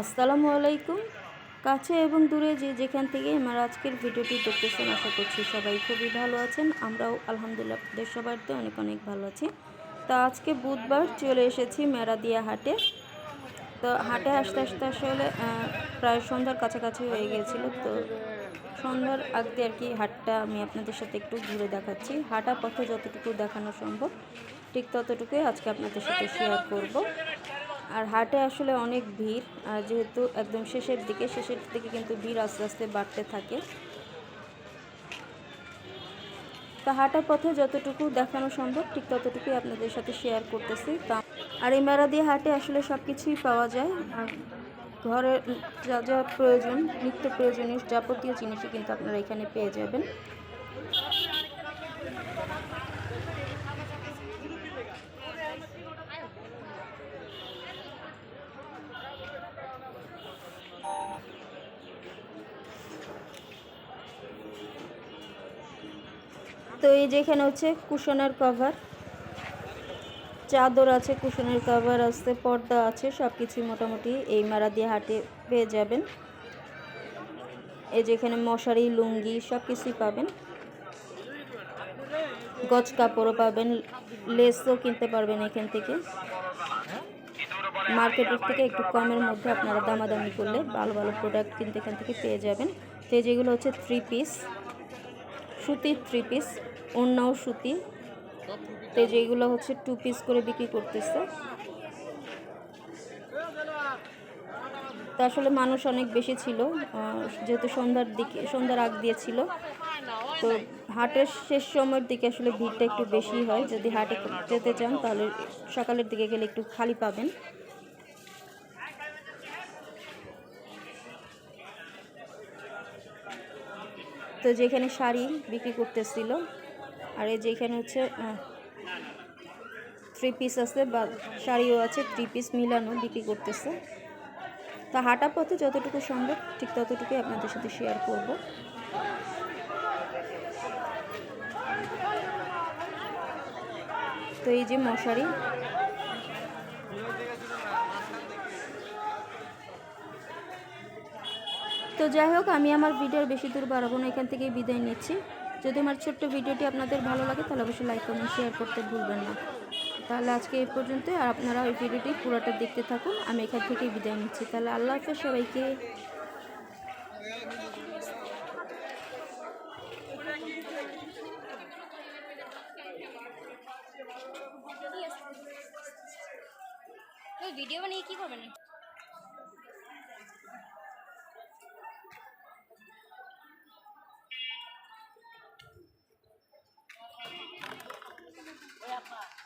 আসসালামু আলাইকুম। কাছে এবং দূরে যে যেখান থেকে আমার আজকের ভিডিওটি দেখতেছেন, আশা করছি সবাই খুবই ভালো আছেন। আমরাও আলহামদুলিল্লাহ আপনাদের সবাইতে অনেক অনেক ভালো আছি। তা আজকে বুধবার চলে এসেছি মেরাদিয়া হাটে। তো হাটে আসতে আসতে আসলে প্রায় সন্ধ্যার কাছাকাছি হয়ে গিয়েছিল। তো সন্ধ্যার আগে আর কি হাটটা আমি আপনাদের সাথে একটু ঘুরে দেখাচ্ছি। হাঁটা পথে যতটুকু দেখানো সম্ভব, ঠিক ততটুকুই আজকে আপনাদের সাথে শেয়ার করব। আর হাটে আসলে অনেক ভিড়, আর যেহেতু একদম শেষের দিকে শেষের দিকে কিন্তু ভিড় আস্তে আস্তে বাড়তে থাকে। তা হাঁটার পথে যতটুকু দেখানো সম্ভব, ঠিক ততটুকুই আপনাদের সাথে শেয়ার করতেছি। তা আর এই মেলা দিয়ে হাটে আসলে সব কিছুই পাওয়া যায়। আর ঘরের যা যা প্রয়োজন, নিত্য প্রয়োজনীয় যাবতীয় জিনিসই কিন্তু আপনারা এখানে পেয়ে যাবেন। তো এই যে এখানে হচ্ছে কুশনের কভার চাদর আছে, কুশনের কভার আছে, পর্দা আছে সব কিছুই মোটামুটি এই মারা দিয়ে হাটে পেয়ে যাবেন। এই যে এখানে মশারি, লুঙ্গি সব কিছুই পাবেন। গজ কাপড়ও পাবেন, লেসও কিনতে পারবেন এখান থেকে। মার্কেটের থেকে একটু কমের মধ্যে আপনারা দামাদামি করলে ভালো ভালো প্রোডাক্ট কিনতে এখান থেকে পেয়ে যাবেন। তো যেগুলো হচ্ছে থ্রি পিস সুতির থ্রি পিস অন্যও সুতি তো যেগুলো হচ্ছে টু পিস করে বিক্রি করতেছে। তো আসলে মানুষ অনেক বেশি ছিল যেহেতু সন্ধ্যার দিকে, সন্ধ্যার আগ দিয়েছিল তো হাটের শেষ সময়ের দিকে আসলে ভিড়টা একটু বেশি হয়। যদি হাটে যেতে চান, তাহলে সকালের দিকে গেলে একটু খালি পাবেন। তো যেখানে শাড়ি বিক্রি করতেছিল আর এই যেখানে হচ্ছে থ্রি পিস আছে বা শাড়িও আছে থ্রি পিস মিলানো বিক্রি করতেছে। তা হাঁটা পথে যতটুকু সম্ভব, ঠিক ততটুকুই আপনাদের সাথে শেয়ার করব। তো এই যে মশারি। তো যাই হোক, আমি আমার ভিডিওর বেশি দূর বাড়াবো না, এখান থেকেই বিদায় নিচ্ছি। যদি আমার ছোট্ট ভিডিওটি আপনাদের ভালো লাগে, তাহলে অবশ্যই লাইক কমেন্ট শেয়ার করতে ভুলবেন না। তাহলে আজকে এই পর্যন্ত আর আপনারা ওই ভিডিওটি পুরোটা দেখতে থাকুন। আমি এখান থেকেই বিদায় নিচ্ছি। তাহলে আল্লাহ হাফেজ সবাইকে। ভিডিও বানিয়ে কি করবেন Papa.